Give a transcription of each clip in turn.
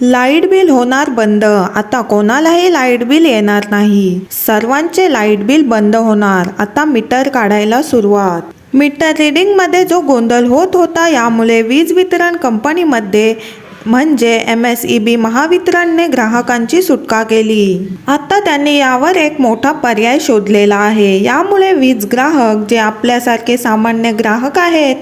Light bill होणार बंद. आता कोणालाही लाइट बिल येणार नाही. सर्वांचे लाइट बिल बंद होणार. आता मीटर काढायला सुरुवात. मीटर रिडिंगमध्ये जो गोंधळ होत होता यामुळे वीज वितरण कंपनीमध्ये म्हणजे एम एस ई बी महावितरणने ग्राहकांची सुटका केली. आता त्यांनी यावर एक मोठा पर्याय शोधलेला आहे. यामुळे वीज ग्राहक जे आपल्यासारखे सामान्य ग्राहक आहेत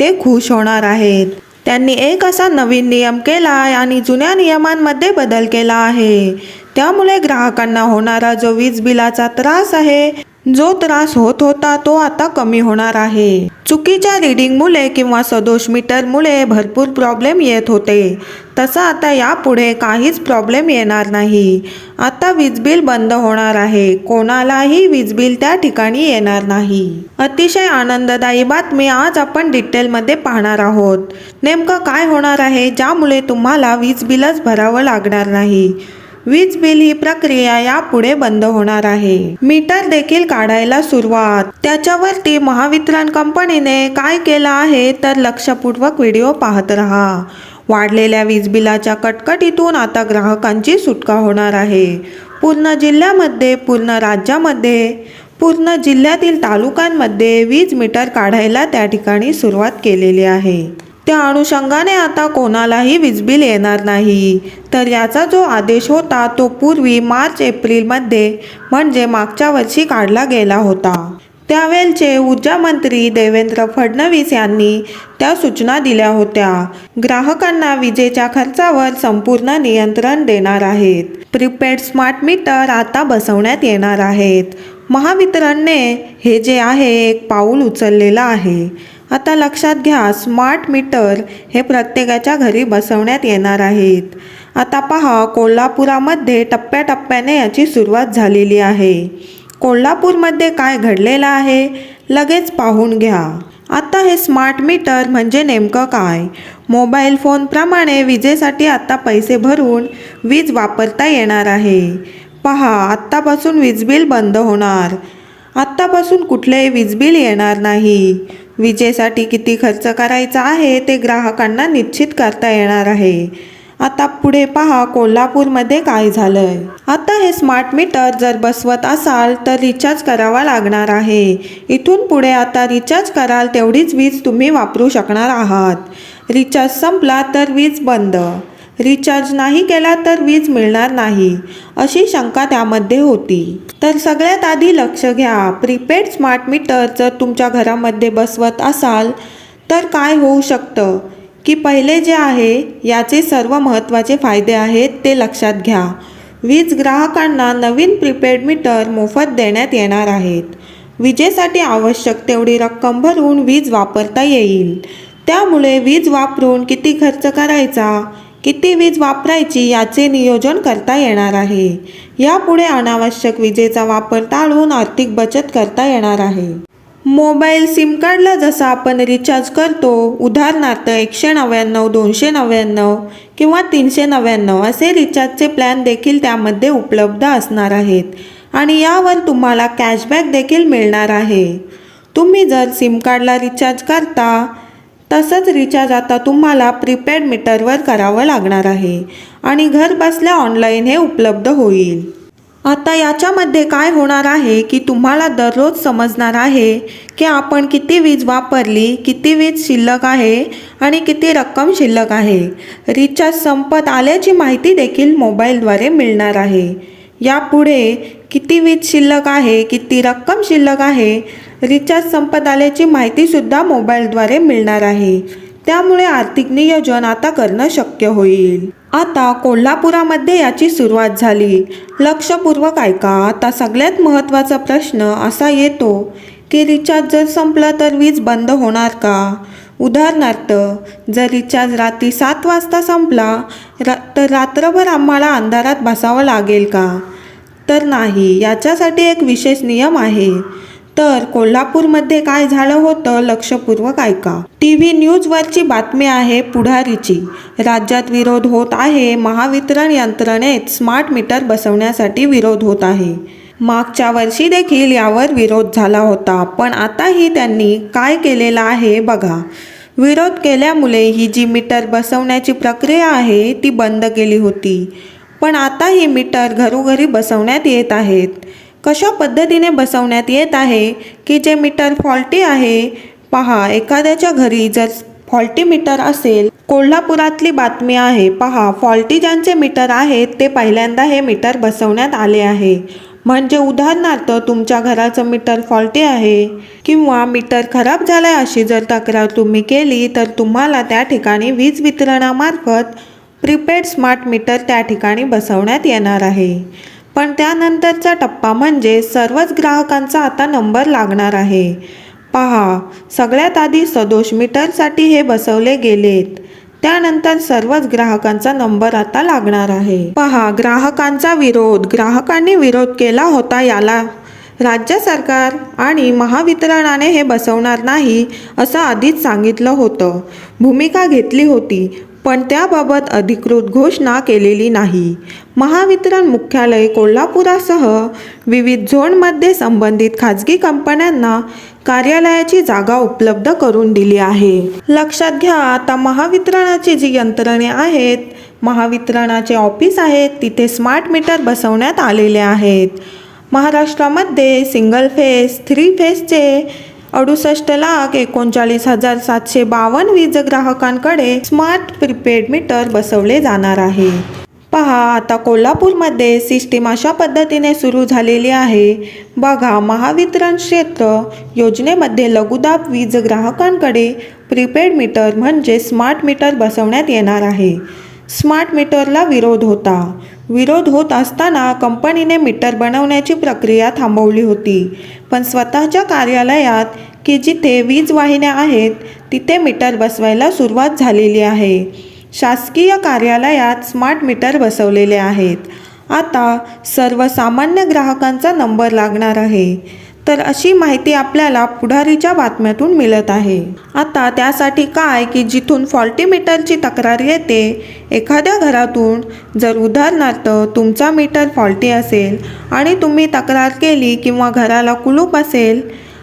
ते खुश होणार आहेत. त्यांनी एक असा नवीन नियम केला आहे आणि जुन्या नियमांमध्ये बदल केला आहे. त्यामुळे ग्राहकांना होणारा जो वीज बिलाचा त्रास आहे जो त्रास होत होता तो आता कमी होणार आहे. चुकीच्या रिडिंगमुळे किंवा सदोष मीटरमुळे भरपूर प्रॉब्लेम येत होते. तसं आता यापुढे काहीच प्रॉब्लेम येणार नाही. आता वीज बिल बंद होणार आहे. कोणालाही वीज बिल त्या ठिकाणी येणार नाही. अतिशय आनंददायी बातमी आज आपण डिटेलमध्ये पाहणार आहोत. नेमकं काय होणार आहे ज्यामुळे तुम्हाला वीज बिलच भरावं लागणार नाही? वीज बिल ही प्रक्रिया यापुढे बंद होणार आहे. मीटर देखील काढायला सुरुवात. त्याच्यावरती महावितरण कंपनीने काय केलं आहे तर लक्षपूर्वक व्हिडिओ पाहत राहा. वाढलेल्या वीज बिलाच्या कटकटीतून आता ग्राहकांची सुटका होणार आहे. पूर्ण जिल्ह्यामध्ये पूर्ण राज्यामध्ये पूर्ण जिल्ह्यातील तालुक्यांमध्ये वीज मीटर काढायला त्या ठिकाणी सुरुवात केलेली आहे. त्या अनुषंगाने आता कोणालाही वीज बिल येणार नाही. तर याचा जो आदेश होता तो पूर्वी मार्च एप्रिलमध्ये म्हणजे मागच्या वर्षी काढला गेला होता. त्यावेळचे ऊर्जा मंत्री देवेंद्र फडणवीस यांनी त्या सूचना दिल्या होत्या. ग्राहकांना विजेच्या खर्चावर संपूर्ण नियंत्रण देणार आहेत. प्रीपेड स्मार्ट मीटर आता बसवण्यात येणार आहेत. महावितरणने हे जे आहे एक पाऊल उचललेलं आहे. आता लक्षात घ्या स्मार्ट मीटर हे प्रत्येकाच्या घरी बसवण्यात येणार आहेत. आता पहा कोल्हापुरामध्ये टप्प्याटप्प्याने याची सुरुवात झालेली आहे. कोल्हापूरमध्ये काय घडलेलं आहे लगेच पाहून घ्या. आता हे स्मार्ट मीटर म्हणजे नेमकं काय? मोबाईल फोनप्रमाणे विजेसाठी आता पैसे भरून वीज वापरता येणार आहे. पहा आत्तापासून वीज बिल बंद होणार. आत्तापासून कुठलेही वीज बिल येणार नाही. विजेसाठी किती खर्च करायचा आहे ते ग्राहकांना निश्चित करता येणार आहे. आता पुढे पहा कोल्हापूरमध्ये काय झालंय. आता हे स्मार्ट मीटर जर बसवत असाल तर रिचार्ज करावा लागणार आहे. इथून पुढे आता रिचार्ज कराल तेवढीच वीज तुम्ही वापरू शकणार आहात. रिचार्ज संपला तर वीज बंद. रिचार्ज नाही केला तर वीज मिळणार नाही अशी शंका त्यामध्ये होती. तर सगळ्यात आधी लक्ष घ्या. प्रीपेड स्मार्ट मीटर जर तुमच्या घरामध्ये बसवत असाल तर काय होऊ शकतं? की पहिले जे आहे याचे सर्व महत्त्वाचे फायदे आहेत ते लक्षात घ्या. वीज ग्राहकांना नवीन प्रीपेड मीटर मोफत देण्यात येणार आहेत. विजेसाठी आवश्यक तेवढी रक्कम भरून वीज वापरता येईल. त्यामुळे वीज वापरून किती खर्च करायचा? किती वीज वापरायची याचे नियोजन करता येणार आहे. यापुढे अनावश्यक विजेचा वापर टाळून आर्थिक बचत करता येणार आहे. मोबाईल सिम कार्डला जसं आपण रिचार्ज करतो उदाहरणार्थ एकशे नव्याण्णव दोनशे नव्याण्णव किंवा तीनशे नव्याण्णव असे रिचार्जचे प्लॅन देखील त्यामध्ये उपलब्ध असणार आहेत आणि यावर तुम्हाला कॅशबॅक देखील मिळणार आहे. तुम्ही जर सिम कार्डला रिचार्ज करता तसंच रिचार्ज आता तुम्हाला प्रीपेड मीटरवर करावं लागणार आहे आणि घर बसल्या ऑनलाईन हे उपलब्ध होईल. आता याच्यामध्ये काय होणार आहे की तुम्हाला दररोज समजणार आहे की आपण किती वीज वापरली किती वीज शिल्लक आहे आणि किती रक्कम शिल्लक आहे. रिचार्ज संपत आल्याची माहिती देखील मोबाईलद्वारे मिळणार आहे. यापुढे किती वीज शिल्लक आहे किती रक्कम शिल्लक आहे रिचार्ज संपत आल्याची माहितीसुद्धा मोबाईलद्वारे मिळणार आहे. त्यामुळे आर्थिक नियोजन आता करणं शक्य होईल. आता कोल्हापुरामध्ये याची सुरुवात झाली. लक्षपूर्वक ऐका आता सगळ्यात महत्त्वाचा प्रश्न असा येतो की रिचार्ज जर संपलं तर वीज बंद होणार का? उदाहरणार्थ जर रिचार्ज रात्री सात वाजता संपला रा तर रात्रभर आम्हाला अंधारात बसावं लागेल का? तर नाही याच्यासाठी एक विशेष नियम आहे. तर कोल्हापूरमध्ये काय झालं होतं लक्षपूर्वक ऐका. टी व्ही न्यूजवरची बातमी आहे पुढारीची. राज्यात विरोध होत आहे महावितरण यंत्रणेत स्मार्ट मीटर बसवण्यासाठी विरोध होत आहे. मागच्या वर्षी देखील यावर विरोध झाला होता पण आताही त्यांनी काय केलेलं आहे बघा. विरोध केल्यामुळे ही जी मीटर बसवण्याची प्रक्रिया आहे ती बंद केली होती. पण आता ही मीटर घरोघरी बसवण्यात येत आहेत. कशा पद्धतीने बसवण्यात येत आहे की जे मीटर फॉल्टी आहे? पहा एखाद्याच्या घरी जर फॉल्टी मीटर असेल कोल्हापुरातली बातमी आहे पहा फॉल्टी ज्यांचे मीटर आहेत ते पहिल्यांदा हे मीटर बसवण्यात आले आहे. म्हणजे उदाहरणार्थ तुमच्या घराचं मीटर फॉल्टी आहे किंवा मीटर खराब झालाय अशी जर तक्रार तुम्ही केली तर तुम्हाला त्या ठिकाणी वीज वितरणामार्फत प्रीपेड स्मार्ट मीटर त्या ठिकाणी बसवण्यात येणार आहे. पण त्यानंतरचा टप्पा म्हणजे सर्वच ग्राहकांचा आता नंबर लागणार आहे. पहा सगळ्यात आधी सदोष मीटरसाठी हे बसवले गेलेत. त्यानंतर सर्वच ग्राहकांचा नंबर आता लागणार आहे. पहा ग्राहकांचा विरोध. ग्राहकांनी विरोध केला होता याला राज्य सरकार आणि महावितरणाने हे बसवणार नाही असं आधीच सांगितलं होतं. भूमिका घेतली होती. पण त्याबाबत अधिकृत घोषणा केलेली नाही. महावितरण मुख्यालय कोल्हापुरासह विविध झोनमध्ये संबंधित खाजगी कंपन्यांना कार्यालयाची जागा उपलब्ध करून दिली आहे. लक्षात घ्या आता महावितरणाची जी यंत्रणे आहेत महावितरणाचे ऑफिस आहेत तिथे स्मार्ट मीटर बसवण्यात आलेले आहेत. महाराष्ट्रामध्ये सिंगल फेस थ्री फेसचे अडुसष्ट लाख एकोणचाळीस हजार सातशे बावन्न वीज ग्राहकांकडे स्मार्ट प्रीपेड मीटर बसवले जाणार आहे. पहा आता कोल्हापूरमध्ये सिस्टीम अशा पद्धतीने सुरू झालेली आहे. बघा महावितरण क्षेत्र योजनेमध्ये लघुदाब वीज ग्राहकांकडे प्रीपेड मीटर म्हणजे स्मार्ट मीटर बसवण्यात येणार आहे. स्मार्ट मीटरला विरोध होता. विरोध होत असताना कंपनीने मीटर बनवण्याची प्रक्रिया थांबवली होती. पण स्वतःच्या कार्यालयात की जिथे वीज वाहिन्या आहेत तिथे मीटर बसवायला सुरुवात झालेली आहे. शासकीय कार्यालयात स्मार्ट मीटर बसवलेले आहेत. आता सर्वसामान्य ग्राहकांचा नंबर लागणार आहे. तर अशी माहिती आपल्याला पुढारीच्या बातम्यातून मिळत आहे. आता त्यासाठी काय की जिथून फॉल्टी मीटरची तक्रार येते एखाद्या घरातून जर उदाहरणार्थ तुमचा मीटर फॉल्टी असेल आणि तुम्ही तक्रार केली किंवा घराला कुलूप असेल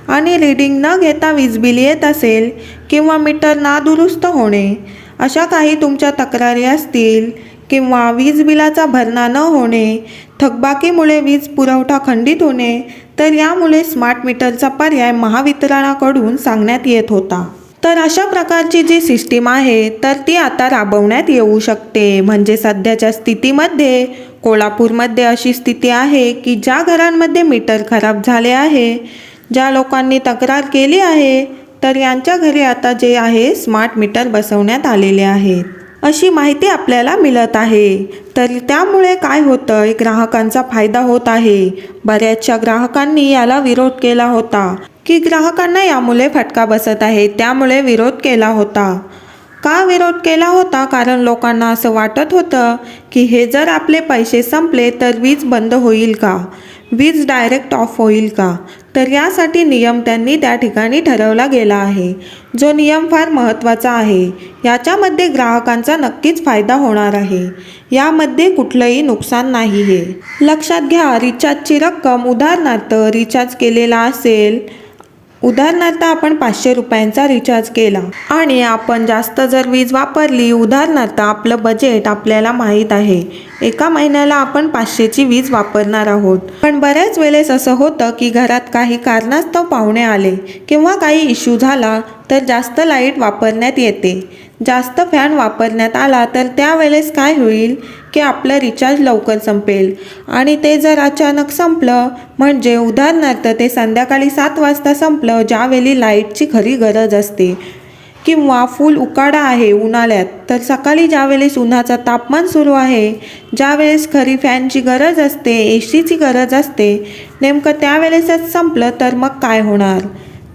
आणि रीडिंग न घेता वीज बिल येत असेल किंवा मीटर नादुरुस्त होणे अशा काही तुमच्या तक्रारी असतील किंवा वीज बिलाचा भरणा न होणे थकबाकीमुळे वीज पुरवठा खंडित होणे तर यामुळे स्मार्ट मीटरचा पर्याय महावितरणाकडून सांगण्यात येत होता. तर अशा प्रकारची जी सिस्टीम आहे तर ती आता राबवण्यात येऊ शकते. म्हणजे सध्याच्या स्थितीमध्ये कोल्हापूरमध्ये अशी स्थिती आहे की ज्या घरांमध्ये मीटर खराब झाले आहे ज्या लोकांनी तक्रार केली आहे तर यांच्या घरी आता जे आहे स्मार्ट मीटर बसवण्यात आलेले आहेत. अशी माहिती आपल्याला मिळत आहे. तर त्यामुळे काय होतं ग्राहकांचा फायदा होत आहे. बऱ्याचशा ग्राहकांनी याला विरोध केला होता. की ग्राहकांना यामुळे फटका बसत आहे त्यामुळे विरोध केला होता. का विरोध केला होता? कारण लोकांना असं वाटत होतं की हे जर आपले पैसे संपले तर वीज बंद होईल का? वीज डायरेक्ट ऑफ होईल का? तर यासाठी नियम त्यांनी त्या ठिकाणी ठरवला गेला आहे. जो नियम फार महत्त्वाचा आहे याच्यामध्ये ग्राहकांचा नक्कीच फायदा होणार आहे. यामध्ये कुठलंही नुकसान नाही आहे लक्षात घ्या रिचार्जची रक्कम उदाहरणार्थ रिचार्ज केलेला असेल उदाहरणार्थ आपण पाचशे रुपयांचा रिचार्ज केला आणि आपण जास्त जर वीज वापरली उदाहरणार्थ आपलं बजेट आपल्याला माहीत आहे एका महिन्याला आपण पाचशेची वीज वापरणार आहोत. पण बऱ्याच वेळेस असं होतं की घरात काही कारणास्तव पाहुणे आले किंवा काही इश्यू झाला तर जास्त लाइट वापरण्यात येते. जास्त फॅन वापरण्यात आला तर त्यावेळेस काय होईल की आपलं रिचार्ज लवकर संपेल. आणि ते जर अचानक संपलं म्हणजे उदाहरणार्थ ते संध्याकाळी सात वाजता संपलं ज्यावेळी लाईटची खरी गरज असते किंवा फुल उकाडा आहे उन्हाळ्यात तर सकाळी ज्यावेळेस उन्हाचं तापमान सुरू आहे ज्यावेळेस खरी फॅनची गरज असते ए सीची गरज असते नेमकं त्यावेळेसच संपलं तर मग काय होणार?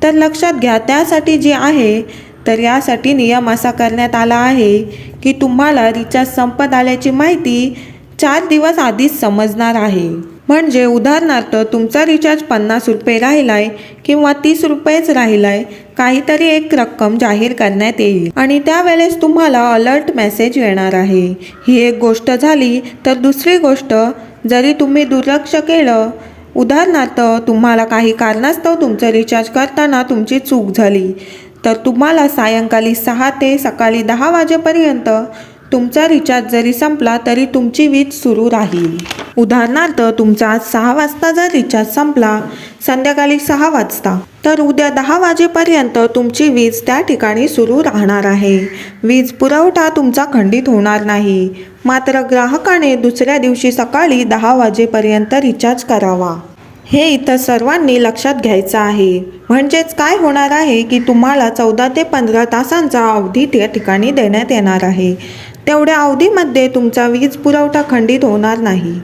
तर लक्षात घ्या त्यासाठी जे आहे तर यासाठी नियम असा करण्यात आला आहे की तुम्हाला रिचार्ज संपत आल्याची माहिती चार दिवस आधीच समजणार आहे. म्हणजे उदाहरणार्थ तुमचा रिचार्ज पन्नास रुपये राहिलाय किंवा तीस रुपयेच राहिलाय काहीतरी एक रक्कम जाहीर करण्यात येईल. आणि त्यावेळेस तुम्हाला अलर्ट मेसेज येणार आहे. ही एक गोष्ट झाली तर दुसरी गोष्ट जरी तुम्ही दुर्लक्ष केलं उदाहरणार्थ तुम्हाला काही कारणास्तव तुमचं रिचार्ज करताना तुमची चूक झाली. तर तुम्हाला सायंकाळी सहा ते सकाळी दहा वाजेपर्यंत तुमचा रिचार्ज जरी संपला तरी तुमची वीज सुरू राहील. उदाहरणार्थ तुमचा आज सहा वाजता जर रिचार्ज संपला संध्याकाळी सहा वाजता तर उद्या दहा वाजेपर्यंत तुमची वीज त्या ठिकाणी सुरू राहणार आहे. वीज पुरवठा तुमचा खंडित होणार नाही. मात्र ग्राहकाने दुसऱ्या दिवशी सकाळी दहा वाजेपर्यंत रिचार्ज करावा. हे इथं सर्वांनी लक्षात घ्यायचं आहे. म्हणजेच काय होणार आहे की तुम्हाला चौदा ते पंधरा तासांचा अवधी त्या ठिकाणी देण्यात येणार आहे. तेवढ्या अवधीमध्ये तुमचा वीज पुरवठा खंडित होणार नाही.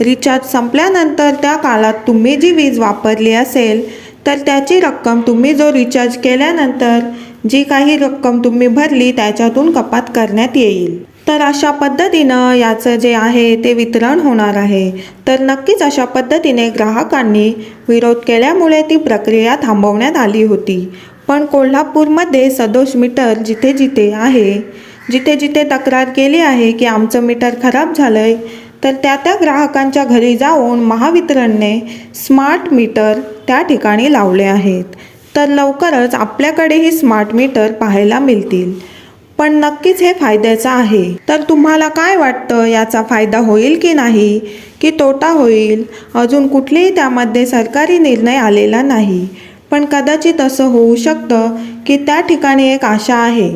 रिचार्ज संपल्यानंतर त्या काळात तुम्ही जी वीज वापरली असेल तर त्याची रक्कम तुम्ही जो रिचार्ज केल्यानंतर जी काही रक्कम तुम्ही भरली त्याच्यातून कपात करण्यात येईल. तर अशा पद्धतीनं याचं जे आहे ते वितरण होणार आहे. तर नक्कीच अशा पद्धतीने ग्राहकांनी विरोध केल्यामुळे ती प्रक्रिया थांबवण्यात आली होती. पण कोल्हापूरमध्ये सदोष मीटर जिथे जिथे आहे जिथे जिथे तक्रार केली आहे की आमचं मीटर खराब झालं आहे तर त्या त्या ग्राहकांच्या घरी जाऊन महावितरणने स्मार्ट मीटर त्या ठिकाणी लावले आहेत. तर लवकरच आपल्याकडेही स्मार्ट मीटर पाहायला मिळतील. पण नक्कीच हे फायद्याचं आहे. तर तुम्हाला काय वाटतं? याचा फायदा होईल की नाही? की तोटा होईल? अजून कुठलेही त्यामध्ये सरकारी निर्णय आलेला नाही. पण कदाचित असं होऊ शकतं की त्या ठिकाणी एक आशा आहे.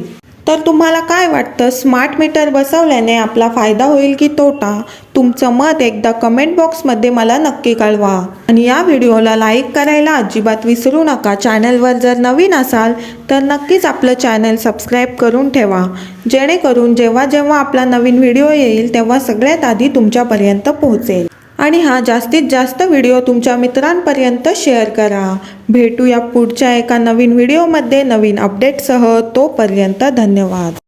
तर तुम्हाला काय वाटतं? स्मार्ट मीटर बसवल्याने आपला फायदा होईल की तोटा? तुमचं मत एकदा कमेंट बॉक्समध्ये मला नक्की कळवा. आणि या व्हिडिओला लाईक करायला अजिबात विसरू नका. चॅनलवर जर नवीन असाल तर नक्कीच आपलं चॅनल सबस्क्राईब करून ठेवा. जेणेकरून जेव्हा जेव्हा आपला नवीन व्हिडिओ येईल तेव्हा सगळ्यात आधी तुमच्यापर्यंत पोहोचेल. आणि हा जास्तीत जास्त व्हिडिओ तुमच्या मित्रांपर्यंत शेअर करा. भेटूया पुढच्या एका नवीन व्हिडिओमध्ये नवीन अपडेटसह तोपर्यंत धन्यवाद.